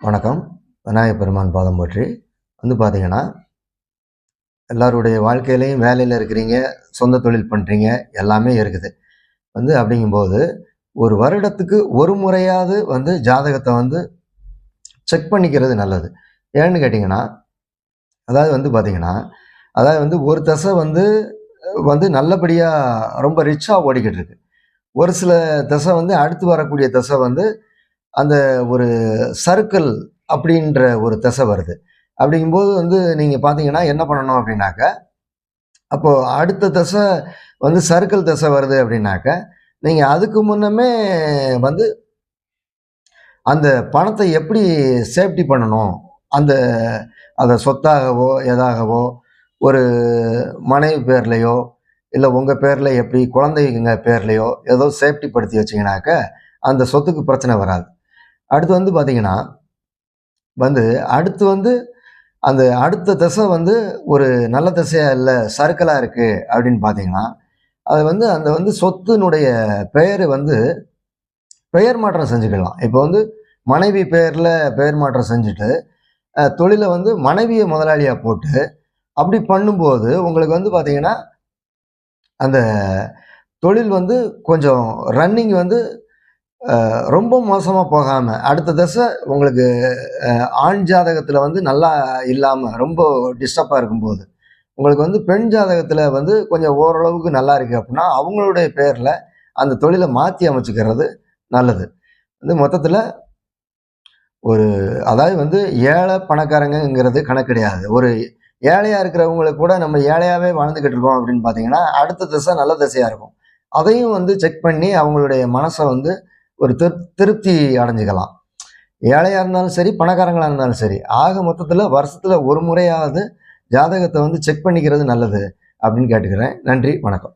வணக்கம். விநாயகப் பெருமான் பாதம் பற்றி. வந்து பார்த்தீங்கன்னா எல்லாருடைய வாழ்க்கையிலையும் வேலையில் இருக்கிறீங்க சொந்த தொழில் பண்ணுறீங்க எல்லாமே இருக்குது. வந்து அப்படிங்கும்போது ஒரு வருடத்துக்கு ஒரு முறையாவது வந்து ஜாதகத்தை வந்து செக் பண்ணிக்கிறது நல்லது. ஏன்னு கேட்டிங்கன்னா அதாவது வந்து பார்த்தீங்கன்னா அதாவது வந்து ஒரு தசை வந்து வந்து நல்லபடியாக ரொம்ப ரிச்சாக ஓடிக்கிட்டு இருக்கு. ஒரு சில தசை வந்து அடுத்து வரக்கூடிய தசை வந்து அந்த ஒரு சர்க்கிள் அப்படின்ற ஒரு திசை வருது. அப்படிங்கும்போது வந்து நீங்கள் பார்த்தீங்கன்னா என்ன பண்ணணும் அப்படின்னாக்க அப்போது அடுத்த தசை வந்து சர்க்கிள் தசை வருது அப்படின்னாக்க நீங்கள் அதுக்கு முன்னமே வந்து அந்த பணத்தை எப்படி சேஃப்டி பண்ணணும்? அந்த அதை சொத்தாகவோ எதாகவோ ஒரு மனைவி பேர்லேயோ இல்லை உங்கள் பேரில் எப்படி குழந்தைங்க பேர்லேயோ ஏதோ சேஃப்டி படுத்தி வச்சிங்கனாக்க அந்த சொத்துக்கு பிரச்சனை வராது. அடுத்து வந்து பார்த்தீங்கன்னா வந்து அடுத்து வந்து அந்த அடுத்த திசை வந்து ஒரு நல்ல திசையாக இல்லை சர்க்கிளாக இருக்குது அப்படின்னு பார்த்தீங்கன்னா அது வந்து அந்த வந்து சொத்தினுடைய பெயர் வந்து பெயர் மாற்றம் செஞ்சுக்கலாம். இப்போ வந்து மனைவி பெயரில் பெயர் மாற்றம் செஞ்சுட்டு தொழிலை வந்து மனைவியை முதலாளியாக போட்டு அப்படி பண்ணும்போது உங்களுக்கு வந்து பார்த்தீங்கன்னா அந்த தொழில் வந்து கொஞ்சம் ரன்னிங் வந்து ரொம்ப மோசமாக போகாமல் அடுத்த தசை உங்களுக்கு ஆண் ஜாதகத்தில் வந்து நல்லா இல்லாமல் ரொம்ப டிஸ்டர்பாக இருக்கும்போது உங்களுக்கு வந்து பெண் ஜாதகத்தில் வந்து கொஞ்சம் ஓரளவுக்கு நல்லா இருக்குது அப்படின்னா அவங்களுடைய பேரில் அந்த தொழிலை மாற்றி அமைச்சுக்கிறது நல்லது. வந்து மொத்தத்தில் ஒரு அதாவது வந்து ஏழை பணக்காரங்கிறது கணக்கு கிடையாது. ஒரு ஏழையாக இருக்கிறவங்களுக்கு கூட நம்ம ஏழையாகவே வாழ்ந்துக்கிட்டு இருக்கோம் அப்படின்னு பார்த்தீங்கன்னா அடுத்த திசை நல்ல திசையாக இருக்கும். அதையும் வந்து செக் பண்ணி அவங்களுடைய மனசை வந்து ஒரு திரு திருப்தி அடைஞ்சுக்கலாம். ஏழையாக இருந்தாலும் சரி பணக்காரங்களாக இருந்தாலும் சரி ஆக மொத்தத்தில் வருஷத்தில் ஒரு முறையாவது ஜாதகத்தை வந்து செக் பண்ணிக்கிறது நல்லது அப்படின்னு கேட்டுக்கிறேன். நன்றி வணக்கம்.